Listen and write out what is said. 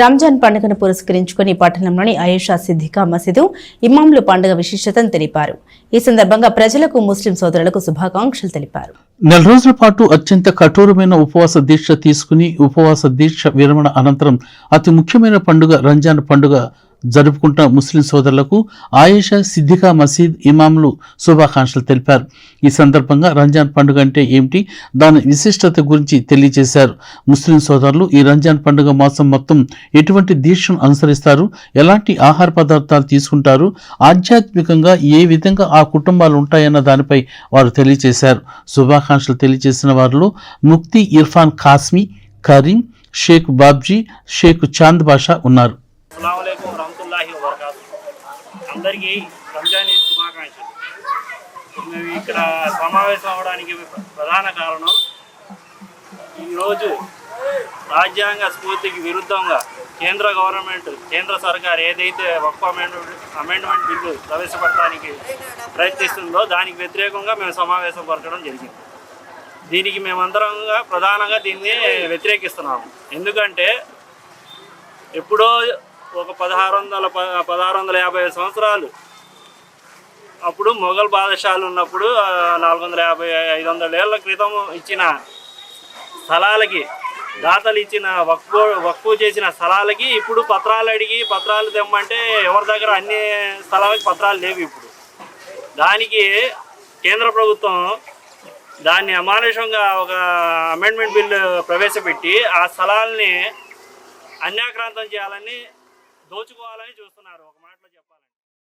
రంజాన్ పండుగను పురస్కరించుకుని పట్టణంలోని ఆయేషా సిద్దికా మసీదు ఇమాంలు పండుగ విశిష్టతను తెలిపారు. ఈ సందర్భంగా ప్రజలకు ముస్లిం సోదరులకు శుభాకాంక్షలు తెలిపారు. నెల రోజుల పాటు అత్యంత కఠోరమైన ఉపవాస దీక్ష తీసుకుని ఉపవాస దీక్ష విరమణ అనంతరం అతి ముఖ్యమైన పండుగ రంజాన్ పండుగ జరుపుకుంటున్న ముస్లిం సోదరులకు ఆయేషా సిద్దికా మసీద్ ఇమాంలు శుభాకాంక్షలు తెలిపారు. ఈ సందర్భంగా రంజాన్ పండుగ అంటే ఏమిటి? దాని విశిష్టత గురించి తెలియజేశారు. ముస్లిం సోదరులు ఈ రంజాన్ పండుగ మాసం మొత్తం ఎటువంటి దీక్షను అనుసరిస్తారు? ఎలాంటి ఆహార పదార్థాలు తీసుకుంటారు? ఆధ్యాత్మికంగా ఏ విధంగా ఆ కుటుంబాలు ఉంటాయన్న దానిపై వారు తెలియజేశారు. శుభాకాంక్షలు తెలియజేసిన వారిలో ముక్తి ఇర్ఫాన్ కాస్మి కరీం షేక్ బాబ్జీ షేక్ చాంద్ బాషా ఉన్నారు. అందరికీ రంజాన్ శుభాకాంక్షలు. మేము ఇక్కడ సమావేశం అవడానికి ప్రధాన కారణం ఈరోజు రాజ్యాంగ స్ఫూర్తికి విరుద్ధంగా కేంద్ర గవర్నమెంట్ కేంద్ర సర్కార్ ఏదైతే ఒక్క అమెండ్మెంట్ అమెండ్మెంట్ బిల్లు ప్రవేశపెట్టడానికి ప్రయత్నిస్తుందో దానికి వ్యతిరేకంగా మేము సమావేశం పరచడం జరిగింది. దీనికి మేమందరంగా ప్రధానంగా దీన్ని వ్యతిరేకిస్తున్నాము. ఎందుకంటే ఎప్పుడో ఒక పదహారు వందల ప- పదహారు వందల యాభై సంవత్సరాలు. అప్పుడు మొఘల్ బాదషాలు ఉన్నప్పుడు నాలుగు వందల యాభై ఐదు వందల ఏళ్ళ క్రితం ఇచ్చిన స్థలాలకి దాతలు ఇచ్చిన వక్ఫు వక్ఫు చేసిన స్థలాలకి ఇప్పుడు పత్రాలు అడిగి పత్రాలు తెమ్మంటే ఎవరి దగ్గర అన్ని స్థలాలకి పత్రాలు లేవు ఇప్పుడు. దానికి కేంద్ర ప్రభుత్వం దాన్ని అమానుషంగా ఒక అమెండ్మెంట్ బిల్లు ప్రవేశపెట్టి ఆ స్థలాల్ని అన్యాక్రాంతం చేయాలని దోచుకోవాలని చూస్తున్నారు. ఒక మాటలో చెప్పాలంటే.